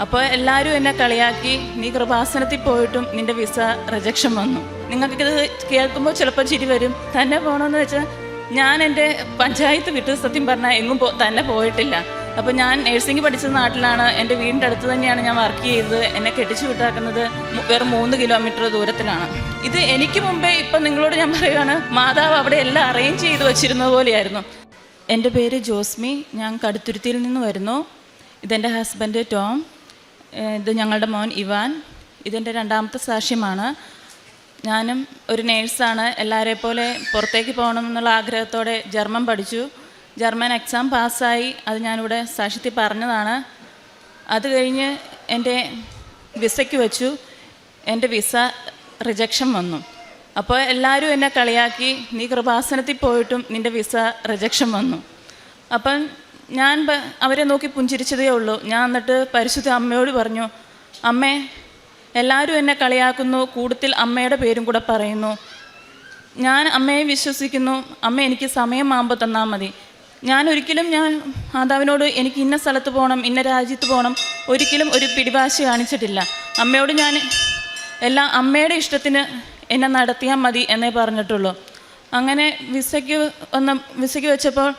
അപ്പോൾ എല്ലാവരും എന്നെ കളിയാക്കി. നീ കൃപാസനത്തിൽ പോയിട്ടും നിന്റെ വിസ റിജക്ഷൻ വന്നു. നിങ്ങൾക്കിത് കേൾക്കുമ്പോൾ ചിലപ്പോൾ ചിരി വരും. തന്നെ പോകണമെന്ന് വെച്ചാൽ ഞാൻ എന്റെ പഞ്ചായത്ത് വിട്ട് സത്യം പറഞ്ഞാൽ എങ്ങും പോ തന്നെ പോയിട്ടില്ല. അപ്പോൾ ഞാൻ നഴ്സിംഗ് പഠിച്ച നാട്ടിലാണ്. എന്റെ വീടിന്റെ അടുത്ത് തന്നെയാണ് ഞാൻ വർക്ക് ചെയ്തത്. എന്നെ കെട്ടിച്ചു വിട്ടാക്കുന്നത് വെറും മൂന്ന് കിലോമീറ്റർ ദൂരത്തിലാണ്. ഇത് എനിക്ക് മുമ്പേ ഇപ്പം നിങ്ങളോട് ഞാൻ പറയുകയാണ് മാതാവ് അവിടെ എല്ലാം അറേഞ്ച് ചെയ്ത് വെച്ചിരുന്നത് പോലെയായിരുന്നു. എന്റെ പേര് ജോസ്മി. ഞാൻ കടുത്തുരുത്തിയിൽ നിന്ന് വരുന്നു. ഇതെന്റെ ഹസ്ബൻഡ് ടോം. ഇത് ഞങ്ങളുടെ മോൻ ഇവാൻ. ഇതെന്റെ രണ്ടാമത്തെ സാക്ഷ്യമാണ്. ഞാനും ഒരു നേഴ്സാണ്. എല്ലാവരെ പോലെ പുറത്തേക്ക് പോകണം എന്നുള്ള ആഗ്രഹത്തോടെ ജർമ്മൻ പഠിച്ചു. ജർമ്മൻ എക്സാം പാസ്സായി. അത് ഞാനിവിടെ സാക്ഷ്യത്തിൽ പറഞ്ഞതാണ്. അത് കഴിഞ്ഞ് എന്റെ വിസയ്ക്ക് വെച്ചു. എന്റെ വിസ റിജക്ഷൻ വന്നു. അപ്പോൾ എല്ലാവരും എന്നെ കളിയാക്കി. നീ കൃപാസനത്തിൽ പോയിട്ടും നിന്റെ വിസ റിജക്ഷൻ വന്നു. അപ്പം ഞാൻ അവരെ നോക്കി പുഞ്ചിരിച്ചതേ ഉള്ളൂ. ഞാൻ എന്നിട്ട് പരിശുദ്ധ അമ്മയോട് പറഞ്ഞു അമ്മേ എല്ലാവരും എന്നെ കളിയാക്കുന്നു. കൂടുതൽ അമ്മയുടെ പേരും കൂടെ പറയുന്നു. ഞാൻ അമ്മയെ വിശ്വസിക്കുന്നു. അമ്മ എനിക്ക് സമയമാകുമ്പോൾ തന്നാൽ മതി. ഞാൻ ഒരിക്കലും ഞാൻ മാതാവിനോട് എനിക്ക് ഇന്ന സ്ഥലത്ത് പോകണം ഇന്ന രാജ്യത്ത് പോകണം ഒരിക്കലും ഒരു പിടിവാശി കാണിച്ചിട്ടില്ല. അമ്മയോട് ഞാൻ എല്ലാം അമ്മയുടെ ഇഷ്ടത്തിന് എന്നെ നടത്തിയാൽ മതി എന്നേ പറഞ്ഞിട്ടുള്ളൂ. അങ്ങനെ വിസയ്ക്ക് വന്ന വിസയ്ക്ക് വെച്ചപ്പോൾ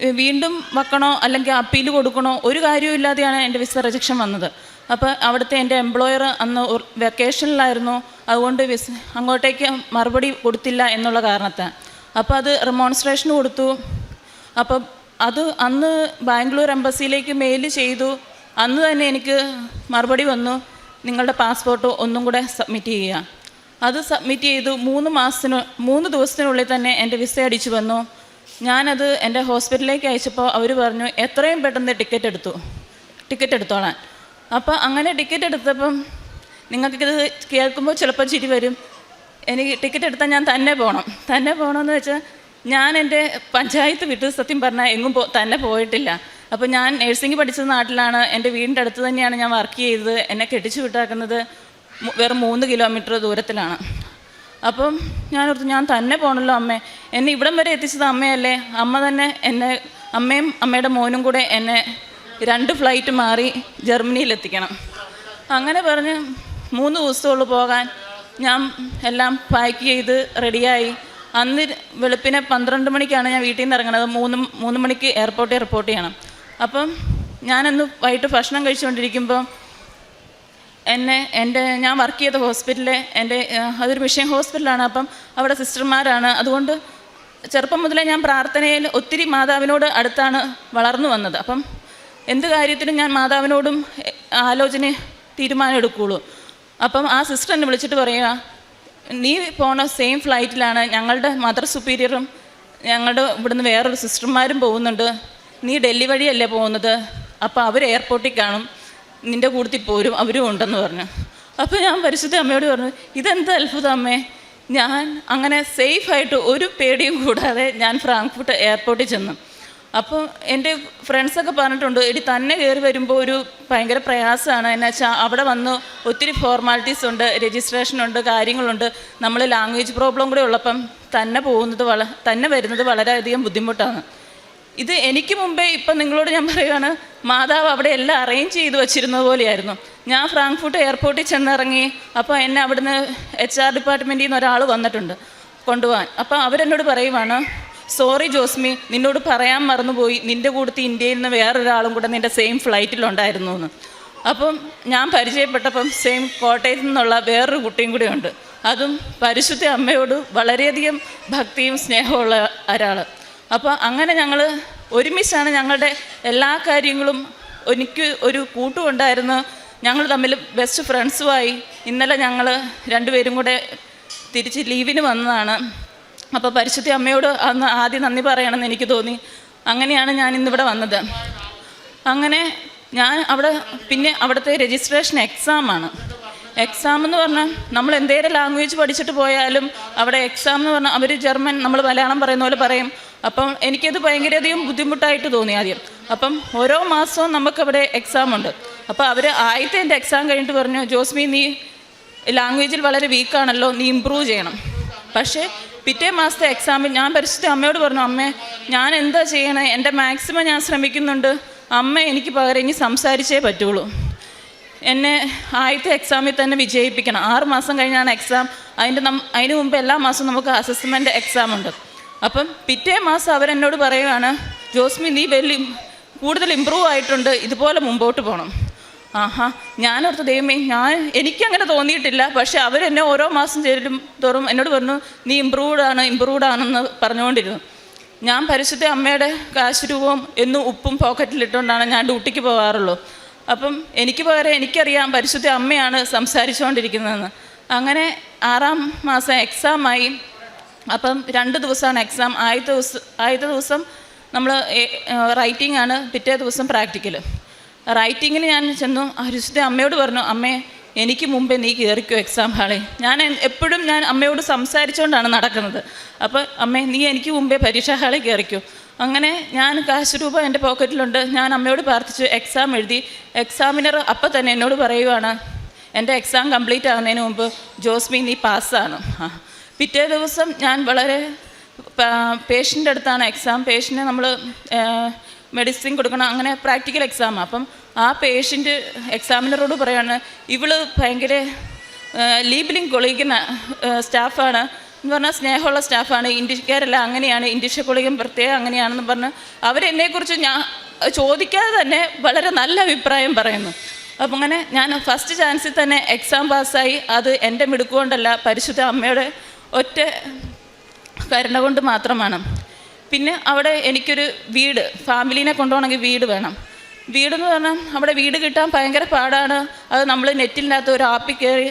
വീണ്ടും വെക്കണോ അല്ലെങ്കിൽ അപ്പീൽ കൊടുക്കണോ ഒരു കാര്യവും ഇല്ലാതെയാണ് എന്റെ വിസ റിജക്ഷൻ വന്നത്. അപ്പോൾ അവിടുത്തെ എന്റെ എംപ്ലോയർ അന്ന് വെക്കേഷനിലായിരുന്നു അതുകൊണ്ട് വിസ അങ്ങോട്ടേക്ക് മറുപടി കൊടുത്തില്ല എന്നുള്ള കാരണത്താൽ അപ്പോൾ അത് റിമോൺസ്ട്രേഷൻ കൊടുത്തു. അപ്പോൾ അത് അന്ന് ബാംഗ്ലൂർ എംബസിയിലേക്ക് മെയിൽ ചെയ്തു. അന്ന് തന്നെ എനിക്ക് മറുപടി വന്നു. നിങ്ങളുടെ പാസ്പോർട്ട് ഒന്നും കൂടെ സബ്മിറ്റ് ചെയ്യുക. അത് സബ്മിറ്റ് ചെയ്തു. മൂന്ന് മാസത്തിന് മൂന്ന് ദിവസത്തിനുള്ളിൽ തന്നെ എന്റെ വിസ അടിച്ചു വന്നു. ഞാനത് എന്റെ ഹോസ്പിറ്റലിലേക്ക് അയച്ചപ്പോൾ അവർ പറഞ്ഞു എത്രയും പെട്ടെന്ന് ടിക്കറ്റ് എടുത്തു. ടിക്കറ്റ് എടുത്തോളാൻ. അപ്പോൾ അങ്ങനെ ടിക്കറ്റ് എടുത്തപ്പം നിങ്ങൾക്കിത് കേൾക്കുമ്പോൾ ചിലപ്പോൾ ചിരി വരും. എനിക്ക് ടിക്കറ്റ് എടുത്താൽ ഞാൻ തന്നെ പോകണം. തന്നെ പോകണമെന്ന് വെച്ചാൽ ഞാൻ എന്റെ പഞ്ചായത്ത് വിട്ട് സത്യം പറഞ്ഞാൽ എങ്ങും പോ തന്നെ പോയിട്ടില്ല. അപ്പോൾ ഞാൻ നഴ്സിംഗ് പഠിച്ച നാട്ടിലാണ്. എന്റെ വീടിന്റെ അടുത്ത് തന്നെയാണ് ഞാൻ വർക്ക് ചെയ്തത്. എന്നെ കെട്ടിച്ചു വിട്ടാക്കുന്നത് വെറും മൂന്ന് കിലോമീറ്റർ ദൂരത്തിലാണ്. അപ്പം ഞാനോർത്തു ഞാൻ തന്നെ പോകണല്ലോ അമ്മേ. എന്നെ ഇവിടം വരെ എത്തിച്ചത് അമ്മയല്ലേ? അമ്മ തന്നെ എന്നെ അമ്മയും അമ്മയുടെ മോനും കൂടെ എന്നെ രണ്ട് ഫ്ലൈറ്റ് മാറി ജർമ്മനിയിൽ എത്തിക്കണം അങ്ങനെ പറഞ്ഞ് മൂന്ന് ദിവസമുള്ളു പോകാൻ ഞാൻ എല്ലാം പാക്ക് ചെയ്ത് റെഡിയായി അന്ന് വെളുപ്പിനെ പന്ത്രണ്ട് മണിക്കാണ് ഞാൻ വീട്ടിൽ നിന്ന് ഇറങ്ങുന്നത് മൂന്ന് മൂന്ന് മണിക്ക് എയർപോർട്ടിൽ റിപ്പോർട്ട് ചെയ്യണം. അപ്പം ഞാനന്ന് വൈകിട്ട് ഭക്ഷണം കഴിച്ചുകൊണ്ടിരിക്കുമ്പോൾ എന്നെ എന്റെ ഞാൻ വർക്ക് ചെയ്ത ഹോസ്പിറ്റലിലെ എന്റെ അതൊരു വിഷയം ഹോസ്പിറ്റലാണ് അപ്പം അവിടെ സിസ്റ്റർമാരാണ് അതുകൊണ്ട് ചെറുപ്പം മുതലേ ഞാൻ പ്രാർത്ഥനയിൽ ഒത്തിരി മാതാവിനോട് അടുത്താണ് വളർന്നു വന്നത്. അപ്പം എന്ത് കാര്യത്തിനും ഞാൻ മാതാവിനോടും ആലോചന തീരുമാനം എടുക്കുകയുള്ളൂ അപ്പം ആ സിസ്റ്റർ എന്നെ വിളിച്ചിട്ട് പറയുക നീ പോണ സെയിം ഫ്ലൈറ്റിലാണ് ഞങ്ങളുടെ മദർ സുപ്പീരിയറും ഞങ്ങളുടെ ഇവിടുന്ന് വേറൊരു സിസ്റ്റർമാരും പോകുന്നുണ്ട്. നീ ഡൽഹി വഴിയല്ലേ പോകുന്നത്? അപ്പോൾ അവർ എയർപോർട്ടിൽ കാണും. നിന്റെ കൂട്ടത്തിൽ പോരും അവരും ഉണ്ടെന്ന് പറഞ്ഞു. അപ്പോൾ ഞാൻ പരിശുദ്ധ അമ്മയോട് പറഞ്ഞു ഇതെന്ത് അത്ഭുതം അമ്മേ. ഞാൻ അങ്ങനെ സേഫായിട്ട് ഒരു പേടിയും കൂടാതെ ഞാൻ ഫ്രാങ്ക്ഫുട്ട് എയർപോർട്ടിൽ ചെന്നു. അപ്പോൾ എന്റെ ഫ്രണ്ട്സൊക്കെ പറഞ്ഞിട്ടുണ്ട് എടി തന്നെ കയറി വരുമ്പോൾ ഒരു ഭയങ്കര പ്രയാസമാണ് എന്നു വെച്ചാൽ അവിടെ വന്ന് ഒത്തിരി ഫോർമാലിറ്റീസ് ഉണ്ട് രജിസ്ട്രേഷൻ ഉണ്ട് കാര്യങ്ങളുണ്ട്. നമ്മൾ ലാംഗ്വേജ് പ്രോബ്ലം കൂടെ ഉള്ളപ്പം തന്നെ പോകുന്നത് വള തന്നെ വരുന്നത് വളരെയധികം ബുദ്ധിമുട്ടാണ്. ഇത് എനിക്ക് മുമ്പേ ഇപ്പം നിങ്ങളോട് ഞാൻ പറയുകയാണ് മാതാവ് അവിടെ എല്ലാം അറേഞ്ച് ചെയ്ത് വെച്ചിരുന്നത് പോലെയായിരുന്നു. ഞാൻ ഫ്രാങ്ക്ഫുട്ട് എയർപോർട്ടിൽ ചെന്നിറങ്ങി അപ്പോൾ എന്നെ അവിടുന്ന് എച്ച് ആർ ഡിപ്പാർട്ട്മെന്റിൽ നിന്ന് ഒരാൾ വന്നിട്ടുണ്ട് കൊണ്ടുപോകാൻ. അപ്പോൾ അവരെന്നോട് പറയുവാണ് സോറി ജോസ്മി നിന്നോട് പറയാൻ മറന്നുപോയി. നിന്റെ കൂട്ടത്തിൽ ഇന്ത്യയിൽ നിന്ന് വേറൊരാളും കൂടെ നിന്റെ സെയിം ഫ്ലൈറ്റിലുണ്ടായിരുന്നു എന്ന്. അപ്പം ഞാൻ പരിചയപ്പെട്ടപ്പം സെയിം കോട്ടയത്തു നിന്നുള്ള വേറൊരു കുട്ടിയും കൂടെ ഉണ്ട്. അതും പരിശുദ്ധ അമ്മയോട് വളരെയധികം ഭക്തിയും സ്നേഹമുള്ള ഒരാൾ അപ്പോൾ അങ്ങനെ ഞങ്ങൾ ഒരുമിച്ചാണ് ഞങ്ങളുടെ എല്ലാ കാര്യങ്ങളും എനിക്ക് ഒരു കൂട്ടുമുണ്ടായിരുന്നു ഞങ്ങൾ തമ്മിൽ ബെസ്റ്റ് ഫ്രണ്ട്സുമായി ഇന്നലെ ഞങ്ങൾ രണ്ടുപേരും കൂടെ തിരിച്ച് ലീവിന് വന്നതാണ്. അപ്പോൾ പരിശുദ്ധ അമ്മയോട് അന്ന് ആദ്യം നന്ദി പറയണമെന്ന് എനിക്ക് തോന്നി. അങ്ങനെയാണ് ഞാൻ ഇന്നിവിടെ വന്നത്. അങ്ങനെ ഞാൻ അവിടെ പിന്നെ അവിടുത്തെ രജിസ്ട്രേഷൻ എക്സാമാണ് എക്സാം എന്ന് പറഞ്ഞാൽ നമ്മൾ എന്തേലും ലാംഗ്വേജ് പഠിച്ചിട്ട് പോയാലും അവിടെ എക്സാം എന്ന് പറഞ്ഞാൽ അവർ ജർമ്മൻ നമ്മൾ മലയാളം പറയുന്ന പോലെ പറയും. അപ്പം എനിക്കത് ഭയങ്കരധികം ബുദ്ധിമുട്ടായിട്ട് തോന്നി ആദ്യം. അപ്പം ഓരോ മാസവും നമുക്കവിടെ എക്സാം ഉണ്ട്. അപ്പോൾ അവർ ആദ്യത്തെ എന്റെ എക്സാം കഴിഞ്ഞിട്ട് പറഞ്ഞു ജോസ്മി നീ ലാംഗ്വേജിൽ വളരെ വീക്കാണല്ലോ നീ ഇമ്പ്രൂവ് ചെയ്യണം. പക്ഷേ പിറ്റേ മാസത്തെ എക്സാമിൽ ഞാൻ പരിശുദ്ധ അമ്മയോട് പറഞ്ഞു അമ്മേ ഞാൻ എന്താ ചെയ്യണേ? എന്റെ മാക്സിമം ഞാൻ ശ്രമിക്കുന്നുണ്ട്. അമ്മ എനിക്ക് പകരം ഇനി സംസാരിച്ചേ പറ്റുള്ളൂ. എന്നെ ആദ്യത്തെ എക്സാമിൽ തന്നെ വിജയിപ്പിക്കണം. ആറ് മാസം കഴിഞ്ഞാണ് എക്സാം അതിന്റെ നം അതിന് മുമ്പ് എല്ലാ മാസവും നമുക്ക് അസസ്മെന്റ് എക്സാം ഉണ്ട്. അപ്പം പിറ്റേ മാസം അവരെന്നോട് പറയുവാണ് ജോസ്മി നീ വലിയ കൂടുതൽ ഇമ്പ്രൂവ് ആയിട്ടുണ്ട് ഇതുപോലെ മുമ്പോട്ട് പോകണം ആഹാ ഞാനോർത്ത് ദൈവമേ ഞാൻ എനിക്കങ്ങനെ തോന്നിയിട്ടില്ല പക്ഷെ അവരെന്നെ ഓരോ മാസം ചേരും തോറും എന്നോട് പറഞ്ഞു നീ ഇമ്പ്രൂവ്ഡ് ആണ് ആണെന്ന് പറഞ്ഞുകൊണ്ടിരുന്നു. ഞാൻ പരിശുദ്ധ അമ്മയുടെ കാശ് രൂപവും എന്നും ഉപ്പും പോക്കറ്റിലിട്ടുകൊണ്ടാണ് ഞാൻ ഡ്യൂട്ടിക്ക് പോകാറുള്ളൂ. അപ്പം എനിക്ക് പകരം എനിക്കറിയാം പരിശുദ്ധ അമ്മയാണ് സംസാരിച്ചുകൊണ്ടിരിക്കുന്നതെന്ന്. അങ്ങനെ ആറാം മാസം എക്സാമായി അപ്പം രണ്ട് ദിവസമാണ് എക്സാം ആദ്യത്തെ ദിവസം ആദ്യത്തെ ദിവസം നമ്മൾ റൈറ്റിംഗ് ആണ് പിറ്റേ ദിവസം പ്രാക്ടിക്കൽ റൈറ്റിങ്ങിന് ഞാൻ ചെന്നു. പരിശുദ്ധ അമ്മയോട് പറഞ്ഞു അമ്മേ എനിക്ക് മുമ്പേ നീ കയറിക്കോ എക്സാം ഹാളിൽ. ഞാൻ എപ്പോഴും ഞാൻ അമ്മയോട് സംസാരിച്ചുകൊണ്ടാണ് നടക്കുന്നത്. അപ്പോൾ അമ്മേ നീ എനിക്ക് മുമ്പേ പരീക്ഷാ ഹാളിൽ കയറിക്കോ അങ്ങനെ ഞാൻ കാശ് രൂപ എന്റെ പോക്കറ്റിലുണ്ട്. ഞാൻ അമ്മയോട് പ്രാർത്ഥിച്ചു എക്സാം എഴുതി. എക്സാമിനർ അപ്പം തന്നെ എന്നോട് പറയുവാണ് എന്റെ എക്സാം കംപ്ലീറ്റ് ആകുന്നതിന് മുമ്പ് ജോസ്മി നീ പാസ്സാണ് ആ പിറ്റേ ദിവസം ഞാൻ വളരെ പേഷ്യന്റെ അടുത്താണ് എക്സാം പേഷ്യന് നമ്മൾ മെഡിസിൻ കൊടുക്കണം. അങ്ങനെ പ്രാക്ടിക്കൽ എക്സാം അപ്പം ആ പേഷ്യന്റ് എക്സാമിനറോട് പറയാണ് ഇവൾ ഭയങ്കര ലീബിലിംഗ് കൊളിക്കുന്ന സ്റ്റാഫാണ് എന്ന് പറഞ്ഞാൽ സ്നേഹമുള്ള സ്റ്റാഫാണ് ഇന്ത്യക്കാരല്ല അങ്ങനെയാണ്. ഇൻഡിഷ കൊളിക്കും പ്രത്യേകം അങ്ങനെയാണെന്ന് പറഞ്ഞ് അവരെന്നെക്കുറിച്ച് ഞാൻ ചോദിക്കാതെ തന്നെ വളരെ നല്ല അഭിപ്രായം പറയുന്നു. അപ്പം അങ്ങനെ ഞാൻ ഫസ്റ്റ് ചാൻസിൽ തന്നെ എക്സാം പാസ്സായി അത് എന്റെ മിടുക്കുകൊണ്ടല്ല പരിശുദ്ധ അമ്മയുടെ ഒറ്റ കരുണ കൊണ്ട് മാത്രമാണ്. പിന്നെ അവിടെ എനിക്കൊരു വീട് ഫാമിലീനെ കൊണ്ടുപോകണമെങ്കിൽ വീട് വേണം. വീടെന്ന് പറഞ്ഞാൽ അവിടെ വീട് കിട്ടാൻ ഭയങ്കര പാടാണ്. അത് നമ്മൾ നെറ്റിനകത്ത് ഒരു ആപ്പിൽ കയറി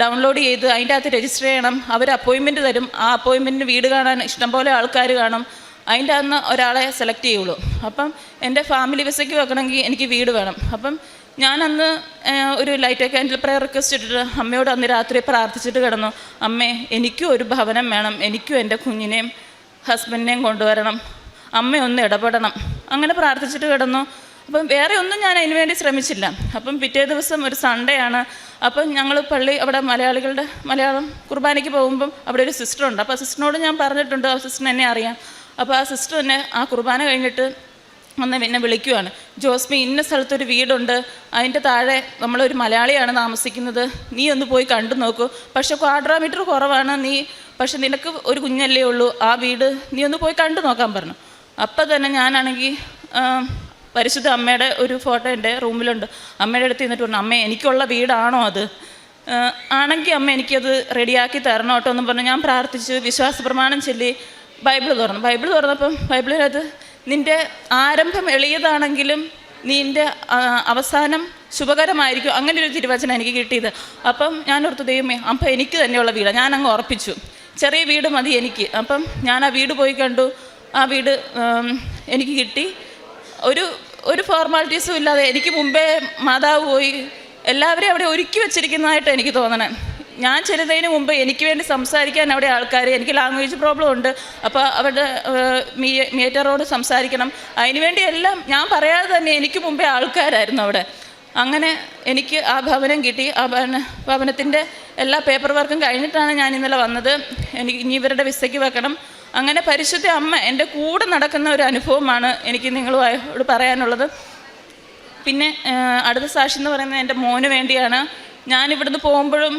ഡൗൺലോഡ് ചെയ്ത് അതിന്റെ അകത്ത് രജിസ്റ്റർ ചെയ്യണം. അവർ അപ്പോയിൻമെന്റ് തരും. ആ അപ്പോയിൻമെന്റിന് വീട് കാണാൻ ഇഷ്ടംപോലെ ആൾക്കാർ കാണും. അതിന്റെ അന്ന് ഒരാളെ സെലക്ട് ചെയ്യുള്ളൂ. അപ്പം എന്റെ ഫാമിലി വിസയ്ക്ക് വെക്കണമെങ്കിൽ എനിക്ക് വീട് വേണം. അപ്പം ഞാനന്ന് അന്ന് ഒരു ലൈറ്റ് ക്യാൻഡിൽ പ്രയർ റിക്വസ്റ്റ് ഇട്ടിട്ട് അമ്മയോട് അന്ന് രാത്രി പ്രാർത്ഥിച്ചിട്ട് കിടന്നു. അമ്മേ എനിക്കും ഒരു ഭവനം വേണം. എനിക്കും എന്റെ കുഞ്ഞിനെയും ഹസ്ബൻഡിനെയും കൊണ്ടുവരണം. അമ്മയൊന്ന് ഇടപെടണം. അങ്ങനെ പ്രാർത്ഥിച്ചിട്ട് കിടന്നു. അപ്പം വേറെ ഒന്നും ഞാൻ അതിന് വേണ്ടി ശ്രമിച്ചില്ല. അപ്പം പിറ്റേ ദിവസം ഒരു സൺഡേ ആണ്. അപ്പം ഞങ്ങൾ പള്ളി അവിടെ മലയാളികളുടെ മലയാളം കുർബാനയ്ക്ക് പോകുമ്പം അവിടെ ഒരു സിസ്റ്ററുണ്ട് അപ്പോൾ ആ സിസ്റ്ററിനോട് ഞാൻ പറഞ്ഞിട്ടുണ്ട്. ആ സിസ്റ്ററിന് എന്നെ അറിയാം. അപ്പോൾ ആ സിസ്റ്റർ എന്നെ ആ കുർബാന കഴിഞ്ഞിട്ട് ഒന്ന് എന്നെ വിളിക്കുവാണ്. ജോസ്മി ഇന്ന സ്ഥലത്തൊരു വീടുണ്ട്. അതിന്റെ താഴെ നമ്മളൊരു മലയാളിയാണ് താമസിക്കുന്നത്. നീ ഒന്ന് പോയി കണ്ടു നോക്കൂ. പക്ഷെ ക്വാഡ്രാമീറ്റർ കുറവാണ് നീ. പക്ഷെ നിനക്ക് ഒരു കുഞ്ഞല്ലേ ഉള്ളൂ. ആ വീട് നീ ഒന്ന് പോയി കണ്ടു നോക്കാൻ പറഞ്ഞു. അപ്പം തന്നെ ഞാനാണെങ്കിൽ പരിശുദ്ധ അമ്മയുടെ ഒരു ഫോട്ടോ എന്റെ റൂമിലുണ്ട്. അമ്മയുടെ അടുത്ത് നിന്നിട്ട് പറഞ്ഞു അമ്മ എനിക്കുള്ള വീടാണോ അത്? ആണെങ്കിൽ അമ്മ എനിക്കത് റെഡിയാക്കി തരണം കേട്ടോ എന്ന് പറഞ്ഞു. ഞാൻ പ്രാർത്ഥിച്ചു വിശ്വാസ പ്രമാണം ചൊല്ലി ബൈബിൾ തുറന്നു. ബൈബിൾ തുറന്നപ്പം ബൈബിളിനകത്ത് നിന്റെ ആരംഭം എളിയതാണെങ്കിലും നിന്റെ അവസാനം ശുഭകരമായിരിക്കും. അങ്ങനെ ഒരു തിരുവചനം എനിക്ക് കിട്ടിയത്. അപ്പം ഞാൻ ഓർത്തു ദൈവമേ അപ്പം എനിക്ക് തന്നെയുള്ള വീട്. ഞാൻ അങ്ങ് ഉറപ്പിച്ചു. ചെറിയ വീട് മതി എനിക്ക്. അപ്പം ഞാൻ ആ വീട് പോയി കണ്ടു. ആ വീട് എനിക്ക് കിട്ടി. ഒരു ഒരു ഫോർമാലിറ്റീസും ഇല്ലാതെ എനിക്ക് മുമ്പേ മാതാവ് പോയി. എല്ലാവരെയും അവിടെ ഒരുക്കി വെച്ചിരിക്കുന്നതായിട്ട് എനിക്ക് തോന്നണേ. ഞാൻ ചെല്ലുന്നതിന് മുമ്പ് എനിക്ക് വേണ്ടി സംസാരിക്കാൻ അവിടെ ആൾക്കാർ എനിക്ക് ലാംഗ്വേജ് പ്രോബ്ലം ഉണ്ട്. അപ്പോൾ അവരുടെ മീറ്ററോട് സംസാരിക്കണം. അതിനുവേണ്ടി എല്ലാം ഞാൻ പറയാതെ തന്നെ എനിക്ക് മുമ്പേ ആൾക്കാരായിരുന്നു അവിടെ. അങ്ങനെ എനിക്ക് ആ ഭവനം കിട്ടി. ആ ഭവന ഭവനത്തിന്റെ എല്ലാ പേപ്പർ വർക്കും കഴിഞ്ഞിട്ടാണ് ഞാൻ ഇന്നലെ വന്നത്. എനിക്ക് ഇനി ഇവരുടെ വിസയ്ക്ക് വെക്കണം. അങ്ങനെ പരിശുദ്ധ അമ്മ എന്റെ കൂടെ നടക്കുന്ന ഒരു അനുഭവമാണ് എനിക്ക് നിങ്ങളോട് പറയാനുള്ളത്. പിന്നെ അടുത്ത സാക്ഷി എന്ന് പറയുന്നത് എന്റെ മോന് വേണ്ടിയാണ്. ഞാൻ ഇവിടുന്ന് പോകുമ്പോഴും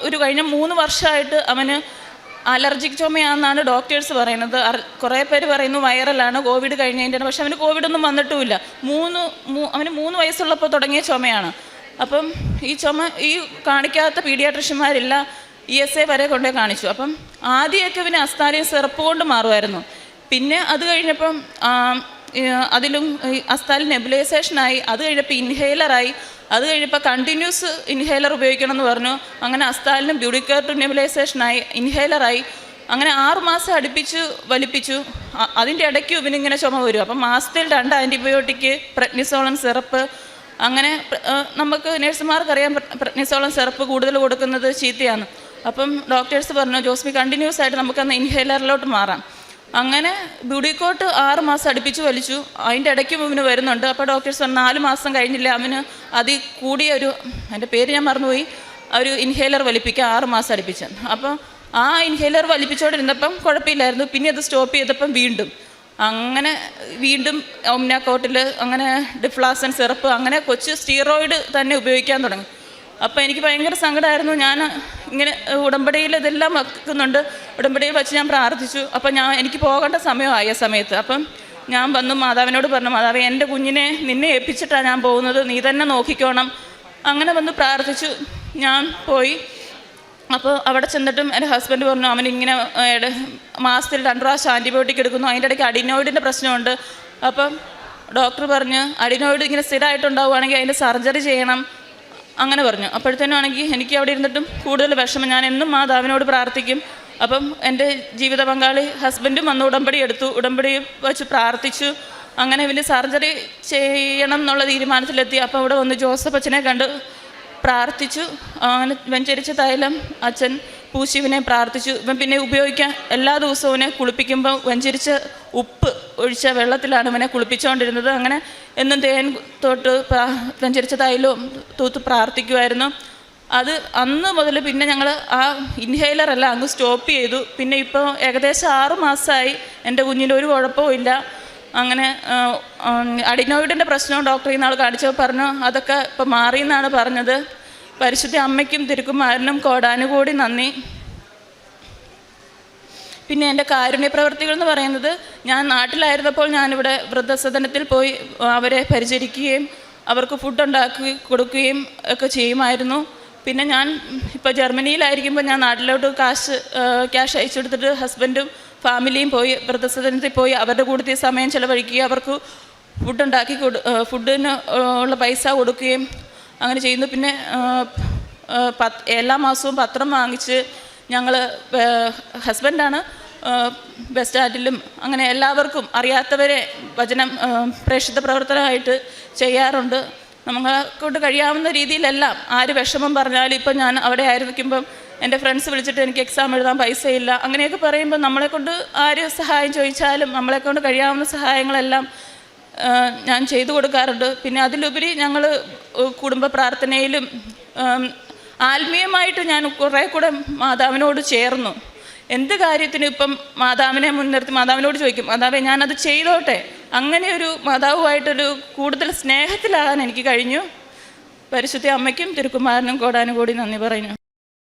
ഒരു കഴിഞ്ഞ മൂന്ന് വർഷമായിട്ട് അവന് അലർജിക് ചുമയാണെന്നാണ് ഡോക്ടേഴ്സ് പറയുന്നത്. കുറേ പേര് പറയുന്നു വൈറലാണ് കോവിഡ് കഴിഞ്ഞതിന്റെ പക്ഷെ അവന് കോവിഡൊന്നും വന്നിട്ടുമില്ല. മൂന്ന് അവന് മൂന്ന് വയസ്സുള്ളപ്പോൾ തുടങ്ങിയ ചുമയാണ്. അപ്പം ഈ ചുമ ഈ കാണിക്കാത്ത പീഡിയാട്രിഷ്യന്മാരില്ല ഇ എസ് എ വരെ കൊണ്ടേ കാണിച്ചു. അപ്പം ആദ്യമൊക്കെ ഇവന് അസ്താലിയും സിറപ്പ് കൊണ്ട് മാറുമായിരുന്നു. പിന്നെ അത് കഴിഞ്ഞപ്പം അതിലും അസ്താൽ നെബുലൈസേഷനായി അത് കഴിഞ്ഞപ്പോൾ ഇൻഹേലറായി അത് കഴിഞ്ഞപ്പോൾ കണ്ടിന്യൂസ് ഇൻഹേലർ ഉപയോഗിക്കണം എന്ന് പറഞ്ഞു. അങ്ങനെ അസ്താലിനും ബ്യൂഡിക്കർ ടു നെബുലൈസേഷനായി ഇൻഹേലറായി. അങ്ങനെ ആറ് മാസം അടുപ്പിച്ച് വലിപ്പിച്ചു. അതിന്റെ ഇടയ്ക്ക് ഇവനിങ്ങനെ ചുമ വരും. അപ്പം മാസത്തിൽ രണ്ട് ആന്റിബയോട്ടിക് പ്രഗ്നിസോളൻ സിറപ്പ് അങ്ങനെ നമുക്ക് നേഴ്സുമാർക്കറിയാം പ്രഗ്നിസോളൻ സിറപ്പ് കൂടുതൽ കൊടുക്കുന്നത് ചീത്തയാണ്. അപ്പം ഡോക്ടേഴ്സ് പറഞ്ഞു ജോസ്മി കണ്ടിന്യൂസ് ആയിട്ട് നമുക്കന്ന് ഇൻഹേലറിലോട്ട് മാറാം. അങ്ങനെ ബ്യൂഡിക്കോട്ട് ആറ് മാസം അടുപ്പിച്ച് വലിച്ചു. അതിന്റെ ഇടയ്ക്ക് അവന് വരുന്നുണ്ട്. അപ്പോൾ ഡോക്ടേഴ്സ് പറഞ്ഞു നാല് മാസം കഴിഞ്ഞില്ല അവന്? അതിൽ കൂടിയ ഒരു എന്റെ പേര് ഞാൻ മറന്നുപോയി. ഒരു ഇൻഹേലർ വലിപ്പിക്കുക ആറ് മാസം അടുപ്പിച്ച്. അപ്പോൾ ആ ഇൻഹേലർ വലിപ്പിച്ചുകൊണ്ടിരുന്നപ്പം കുഴപ്പമില്ലായിരുന്നു. പിന്നെ അത് സ്റ്റോപ്പ് ചെയ്തപ്പം വീണ്ടും. അങ്ങനെ വീണ്ടും ഒമ്നാക്കോട്ടിൽ അങ്ങനെ ഡിഫ്ലാസൻ സിറപ്പ് അങ്ങനെ കൊച്ച് സ്റ്റീറോയിഡ് തന്നെ ഉപയോഗിക്കാൻ തുടങ്ങി. അപ്പോൾ എനിക്ക് ഭയങ്കര സങ്കടമായിരുന്നു ഞാൻ ഇങ്ങനെ ഉടമ്പടിയിൽ ഇതെല്ലാം വെക്കുന്നുണ്ട്. ഉടമ്പടിയിൽ വെച്ച് ഞാൻ പ്രാർത്ഥിച്ചു. അപ്പം ഞാൻ എനിക്ക് പോകേണ്ട സമയമായി സമയത്ത്. അപ്പം ഞാൻ വന്നു മാതാവിനോട് പറഞ്ഞു മാതാവ് എന്റെ കുഞ്ഞിനെ നിന്നെ ഏൽപ്പിച്ചിട്ടാണ് ഞാൻ പോകുന്നത്. നീ തന്നെ നോക്കിക്കോണം. അങ്ങനെ വന്ന് പ്രാർത്ഥിച്ചു. ഞാൻ പോയി. അപ്പോൾ അവിടെ ചെന്നിട്ടും എന്റെ ഹസ്ബൻഡ് പറഞ്ഞു അവനിങ്ങനെ ഇങ്ങനെ മാസത്തിൽ രണ്ട് പ്രാവശ്യം ആന്റിബയോട്ടിക് എടുക്കുന്നു. അതിന്റെ ഇടയ്ക്ക് അഡിനോയിഡിന്റെ പ്രശ്നമുണ്ട്. അപ്പം ഡോക്ടർ പറഞ്ഞ് അഡിനോയിഡ് ഇങ്ങനെ സ്ഥിരമായിട്ടുണ്ടാവുകയാണെങ്കിൽ അതിന്റെ സർജറി ചെയ്യണം. അങ്ങനെ പറഞ്ഞു. അപ്പോഴത്തേനും ആണെങ്കിൽ എനിക്ക് അവിടെ ഇരുന്നിട്ടും കൂടുതൽ വിഷമം. ഞാൻ എന്നും മാതാവിനോട് പ്രാർത്ഥിക്കും. അപ്പം എന്റെ ജീവിത പങ്കാളി ഹസ്ബൻഡും വന്ന് ഉടമ്പടി എടുത്തു. ഉടമ്പടി വെച്ച് പ്രാർത്ഥിച്ചു. അങ്ങനെ വലിയ സർജറി ചെയ്യണം എന്നുള്ള തീരുമാനത്തിലെത്തി. അപ്പോൾ അവിടെ വന്ന് ജോസഫ് അച്ഛനെ കണ്ട് പ്രാർത്ഥിച്ചു. അങ്ങനെ വെഞ്ചരിച്ച തൈലം അച്ഛൻ പൂശിവിനെ പ്രാർത്ഥിച്ചു. ഇവൻ പിന്നെ ഉപയോഗിക്കാൻ എല്ലാ ദിവസവും കുളിപ്പിക്കുമ്പോൾ വഞ്ചരിച്ച് ഉപ്പ് ഒഴിച്ച വെള്ളത്തിലാണ് ഇവനെ കുളിപ്പിച്ചുകൊണ്ടിരുന്നത്. അങ്ങനെ എന്നും തേൻ തൊട്ട് വഞ്ചരിച്ച തൈലും തൂത്ത് പ്രാർത്ഥിക്കുമായിരുന്നു അത് അന്ന് മുതൽ പിന്നെ ഞങ്ങൾ ആ ഇൻഹേലർ എല്ലാം അങ്ങ് സ്റ്റോപ്പ് ചെയ്തു. പിന്നെ ഇപ്പോൾ ഏകദേശം ആറ് മാസമായി എന്റെ കുഞ്ഞിന് ഒരു കുഴപ്പവും ഇല്ല. അങ്ങനെ അഡിനോയിഡിന്റെ പ്രശ്നം ഡോക്ടർ ഇന്നാൾ കാണിച്ചപ്പോൾ പറഞ്ഞു അതൊക്കെ ഇപ്പോൾ മാറി എന്നാണ് പറഞ്ഞത്. പരിശുദ്ധ അമ്മയ്ക്കും തിരുക്കുമാരനും കോടാനുകൂടി നന്ദി. പിന്നെ എന്റെ കാരുണ്യ പ്രവർത്തികൾ എന്ന് പറയുന്നത് ഞാൻ നാട്ടിലായിരുന്നപ്പോൾ ഞാനിവിടെ വൃദ്ധസദനത്തിൽ പോയി അവരെ പരിചരിക്കുകയും അവർക്ക് ഫുഡ് ഉണ്ടാക്കി കൊടുക്കുകയും ഒക്കെ ചെയ്യുമായിരുന്നു. പിന്നെ ഞാൻ ഇപ്പോൾ ജർമ്മനിയിലായിരിക്കുമ്പോൾ ഞാൻ നാട്ടിലോട്ട് കാശ് ക്യാഷ് അയച്ചു കൊടുത്തിട്ട് ഹസ്ബൻഡും ഫാമിലിയും പോയി വൃദ്ധസദനത്തിൽ പോയി അവരുടെ കൂട്ടത്തിൽ സമയം ചിലവഴിക്കുകയും അവർക്ക് ഫുഡ് ഉണ്ടാക്കി കൊടു ഫുഡിന് ഉള്ള പൈസ കൊടുക്കുകയും അങ്ങനെ ചെയ്യുന്നു. പിന്നെ എല്ലാ മാസവും പത്രം വാങ്ങിച്ച് ഞങ്ങൾ ഹസ്ബൻഡാണ് ബസ് സ്റ്റാൻഡിലും അങ്ങനെ എല്ലാവർക്കും അറിയാത്തവരെ വചനം പ്രേക്ഷിത പ്രവർത്തനമായിട്ട് ചെയ്യാറുണ്ട്. നമ്മളെ കൊണ്ട് കഴിയാവുന്ന രീതിയിലെല്ലാം. ആര് വിഷമം പറഞ്ഞാലും ഇപ്പം ഞാൻ അവിടെ ആയിരിക്കുമ്പം എന്റെ ഫ്രണ്ട്സ് വിളിച്ചിട്ട് എനിക്ക് എക്സാം എഴുതാൻ പൈസയില്ല. അങ്ങനെയൊക്കെ പറയുമ്പോൾ നമ്മളെക്കൊണ്ട് ആര് സഹായം ചോദിച്ചാലും നമ്മളെക്കൊണ്ട് കഴിയാവുന്ന സഹായങ്ങളെല്ലാം ഞാൻ ചെയ്തു കൊടുക്കാറുണ്ട്. പിന്നെ അതിലുപരി ഞങ്ങൾ കുടുംബ പ്രാർത്ഥനയിലും ആത്മീയമായിട്ട് ഞാൻ കുറേ കൂടെ മാതാവിനോട് ചേർന്നു. എന്ത് കാര്യത്തിനും ഇപ്പം മാതാവിനെ മുൻനിർത്തി മാതാവിനോട് ചോദിക്കും മാതാവേ ഞാനത് ചെയ്തോട്ടെ. അങ്ങനെ ഒരു മാതാവുമായിട്ടൊരു കൂടുതൽ സ്നേഹത്തിലാകാൻ എനിക്ക് കഴിഞ്ഞു. പരിശുദ്ധ അമ്മയ്ക്കും തിരുക്കുമാരനും കോടാനും കൂടി നന്ദി പറയുന്നു.